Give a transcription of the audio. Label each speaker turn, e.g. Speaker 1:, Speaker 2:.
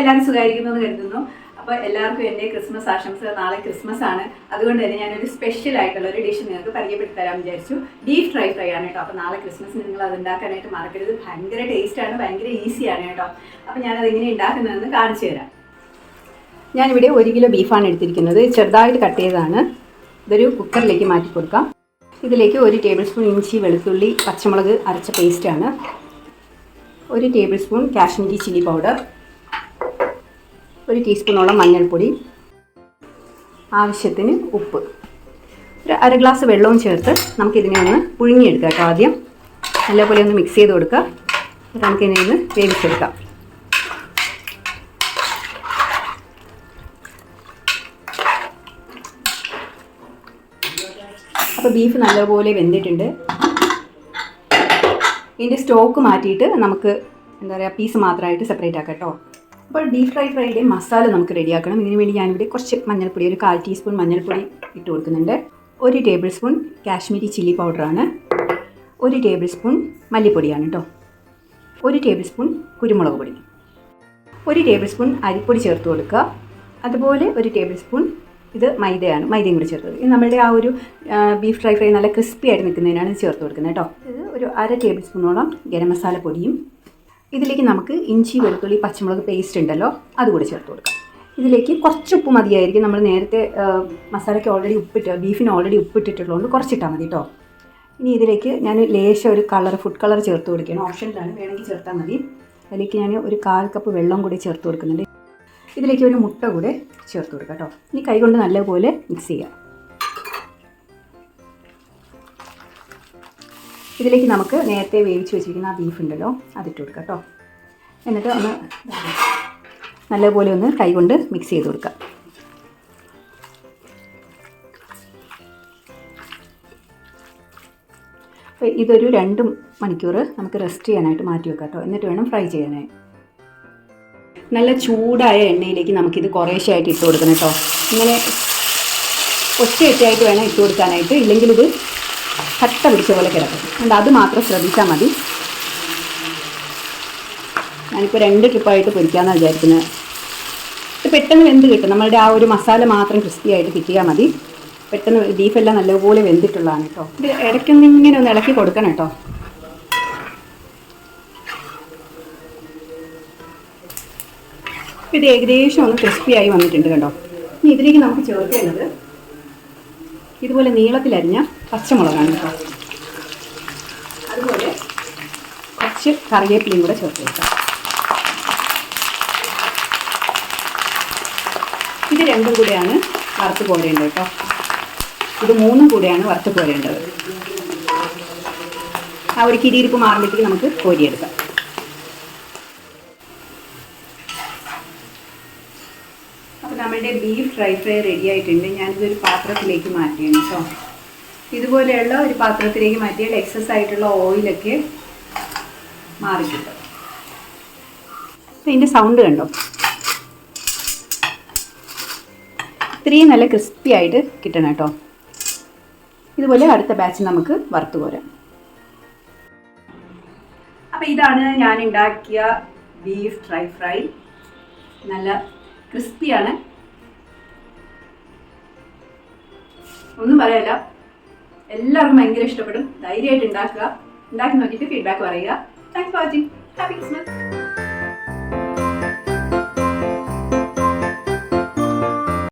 Speaker 1: എല്ലാവരും എന്ന് കരുതുന്നു. അപ്പോൾ എല്ലാവർക്കും എന്റെ ക്രിസ്മസ് ആശംസകൾ നാളെ ക്രിസ്മസ് ആണ്. അതുകൊണ്ട് തന്നെ ഞാൻ ഒരു സ്പെഷ്യൽ ആയിട്ടുള്ള ഒരു ഡിഷ് നിങ്ങൾക്ക് പരിചയപ്പെടുത്തി തരാൻ വിചാരിച്ചു. ഡീപ് ഫ്രൈ ഫ്രൈ ആണ് കേട്ടോ. അപ്പോൾ നാളെ ക്രിസ്മസിന് നിങ്ങൾ അത് ഉണ്ടാക്കാനായിട്ട് മറക്കരുത്. ഭയങ്കര ടേസ്റ്റാണ് ഭയങ്കര ഈസിയാണ് കേട്ടോ. അപ്പോൾ ഞാനത് എങ്ങനെ ഉണ്ടാക്കുന്നതെന്ന് കാണിച്ചു തരാം. ഞാനിവിടെ ഒരു കിലോ ബീഫാണ് എടുത്തിരിക്കുന്നത്. ചെറുതായിട്ട് കട്ട് ചെയ്തതാണ്. ഇതൊരു കുക്കറിലേക്ക് മാറ്റി കൊടുക്കാം. ഇതിലേക്ക് ഒരു ടേബിൾ സ്പൂൺ ഇഞ്ചി വെളുത്തുള്ളി പച്ചമുളക് അരച്ച പേസ്റ്റാണ് ഒരു tablespoon Kashmiri chilli powder ഒരു ടീസ്പൂണോളം മഞ്ഞൾപ്പൊടി ആവശ്യത്തിന് ഉപ്പ്. ഒരു അര ഗ്ലാസ് വെള്ളവും ചേർത്ത് നമുക്കിതിനെ ഒന്ന് പുഴുങ്ങിയെടുക്കാം കേട്ടോ ആദ്യം. നല്ലപോലെ ഒന്ന് മിക്സ് ചെയ്ത് കൊടുക്കുക നമുക്കിതിനെ ഒന്ന് വേവിച്ചെടുക്കാം. അപ്പോൾ ബീഫ് നല്ലപോലെ വെന്തിട്ടുണ്ട്. ഇതിന്റെ സ്റ്റോക്ക് മാറ്റിയിട്ട് നമുക്ക് എന്താ പറയുക പീസ് മാത്രമായിട്ട് സെപ്പറേറ്റ് ആക്കാം കേട്ടോ. അപ്പോൾ ഡീപ് ഫ്രൈ ഫ്രൈയുടെ മസാല നമുക്ക് റെഡിയാക്കണം ഇതിനു വേണ്ടി ഞാനിവിടെ കുറച്ച് മഞ്ഞൾപ്പൊടി ഒരു കാൽ ടീസ്പൂൺ മഞ്ഞൾപ്പൊടി ഇട്ട് കൊടുക്കുന്നുണ്ട്. ഒരു ടേബിൾ സ്പൂൺ കാശ്മീരി ചില്ലി പൗഡറാണ് ഒരു ടേബിൾ സ്പൂൺ മല്ലിപ്പൊടിയാണ് കേട്ടോ ഒരു ടേബിൾ സ്പൂൺ കുരുമുളക് പൊടി. ഒരു ടേബിൾ സ്പൂൺ അരിപ്പൊടി ചേർത്ത് കൊടുക്കുക. അതുപോലെ ഒരു ടേബിൾ സ്പൂൺ ഇത് മൈദയാണ് മൈദയും കൂടി ചേർത്ത് കൊടുക്കുക. നമ്മളുടെ ആ ഒരു ബീഫ് ഫ്രൈ ഫ്രൈ നല്ല ക്രിസ്പി ആയിട്ട് നിൽക്കുന്നതിനാണ് ചേർത്ത് കൊടുക്കുന്നത് കേട്ടോ ഇത് ഒരു അര ടേബിൾ സ്പൂണോളം ഗരം മസാല പൊടിയും ഇതിലേക്ക് നമുക്ക് ഇഞ്ചി വെളുത്തുള്ളി പച്ചമുളക് പേസ്റ്റ് ഉണ്ടല്ലോ അതുകൂടി ചേർത്ത് കൊടുക്കാം. ഇതിലേക്ക് കുറച്ച് ഉപ്പ് മതിയായിരിക്കും. നമ്മൾ നേരത്തെ മസാലയ്ക്ക് ഓൾറെഡി ഉപ്പിട്ട് ബീഫിന് ഓൾറെഡി ഉപ്പിട്ടിട്ടുള്ളതുകൊണ്ട് കുറച്ചിട്ടാൽ മതി കേട്ടോ ഇനി ഇതിലേക്ക് ഞാൻ ലേശം ഒരു കളർ ഫുഡ് കളർ ചേർത്ത് കൊടുക്കുകയാണ്. ഓപ്ഷനിലാണ് വേണമെങ്കിൽ ചേർത്താൽ മതി. അതിലേക്ക് ഞാൻ ഒരു കാൽ കപ്പ് വെള്ളം കൂടി ചേർത്ത് കൊടുക്കുന്നുണ്ട്. ഇതിലേക്ക് ഒരു മുട്ട കൂടെ ചേർത്ത് കൊടുക്കാം കേട്ടോ ഇനി കൈകൊണ്ട് നല്ലപോലെ മിക്സ് ചെയ്യാം. ഇതിലേക്ക് നമുക്ക് നേരത്തെ വേവിച്ച് വെച്ചിരിക്കുന്ന ആ ബീഫ് ഉണ്ടല്ലോ അതിട്ട് കൊടുക്കാം കേട്ടോ എന്നിട്ട് ഒന്ന് നല്ലപോലെ ഒന്ന് കൈകൊണ്ട് മിക്സ് ചെയ്ത് കൊടുക്കാം. അപ്പോൾ ഇതൊരു രണ്ട് മണിക്കൂർ നമുക്ക് റെസ്റ്റ് ചെയ്യാനായിട്ട് മാറ്റി വെക്കാം കേട്ടോ എന്നിട്ട് വേണം ഫ്രൈ ചെയ്യാനായി. നല്ല ചൂടായ എണ്ണയിലേക്ക് നമുക്കിത് കുറേശ്ശെയായിട്ട് ഇട്ട് കൊടുക്കണം കേട്ടോ ഇങ്ങനെ ഒറ്റയൊറ്റയായിട്ട് വേണം ഇട്ട് കൊടുക്കാനായിട്ട്. ഇല്ലെങ്കിൽ ഇത് കട്ട പിടിച്ച പോലെ കിടക്കും. അതുകൊണ്ട് അത് മാത്രം ശ്രദ്ധിച്ചാൽ മതി. ഞാനിപ്പോൾ രണ്ട് ട്രിപ്പായിട്ട് പൊരിക്കാമെന്നാണ് വിചാരിക്കുന്നത് ഇത് പെട്ടെന്ന് വെന്ത് കിട്ടും. നമ്മളുടെ ആ ഒരു മസാല മാത്രം ക്രിസ്പി ആയിട്ട് കിട്ടിയാൽ മതി. പെട്ടെന്ന് ബീഫെല്ലാം നല്ലപോലെ വെന്തിട്ടുള്ളതാണ് കേട്ടോ ഇത് ഇടയ്ക്കൊന്ന് ഇങ്ങനെ ഒന്ന് ഇളക്കി കൊടുക്കണം കേട്ടോ ഇത് ഏകദേശം ഒന്ന് ക്രിസ്പി ആയി വന്നിട്ടുണ്ട് കേട്ടോ ഇനി ഇതിലേക്ക് നമുക്ക് ചേർക്കേണ്ടത് ഇതുപോലെ നീളത്തിലരിഞ്ഞ പച്ചമുളകാണ് കേട്ടോ. അതുപോലെ കുറച്ച് കറിവേപ്പിലയും കൂടെ ചേർത്ത് വെക്കാം. ഇത് രണ്ടും കൂടെയാണ് വറുത്ത് കോരേണ്ടത് കേട്ടോ. ഇത് മൂന്നും കൂടെയാണ് വറുത്ത് കോരേണ്ടത് ആ ഒരു കിരിയിരിപ്പ് മാറുമ്പോഴത്തേക്ക് നമുക്ക് കോരിയെടുക്കാം. അപ്പോൾ നമ്മുടെ ബീഫ് ഫ്രൈ ഫ്രൈ റെഡി ആയിട്ടുണ്ട്. ഞാനിതൊരു പാത്രത്തിലേക്ക് മാറ്റിയാണ് കേട്ടോ ഇതുപോലെയുള്ള ഒരു പാത്രത്തിലേക്ക് മാറ്റിയാൽ എക്സസ് ആയിട്ടുള്ള ഓയിലൊക്കെ മാറിക്കിട്ടും. അപ്പൊ ഇതിന്റെ സൗണ്ട് കണ്ടോ? ഇത്രയും നല്ല ക്രിസ്പി ആയിട്ട് കിട്ടണം കേട്ടോ ഇതുപോലെ അടുത്ത ബാച്ച് നമുക്ക് വറുത്ത് പോരാം അപ്പോൾ ഇതാണ് ഞാൻ ഉണ്ടാക്കിയ ബീഫ് ഫ്രൈ ഫ്രൈ നല്ല ക്രിസ്പിയാണ്. ഒന്നും പറയല്ല. എല്ലാവർക്കും ഭയങ്കര ഇഷ്ടപ്പെടും. ധൈര്യമായിട്ട് ഉണ്ടാക്കുക. ഉണ്ടാക്കി നോക്കിയിട്ട് ഫീഡ്ബാക്ക് പറയുക. Thanks for watching happy Christmas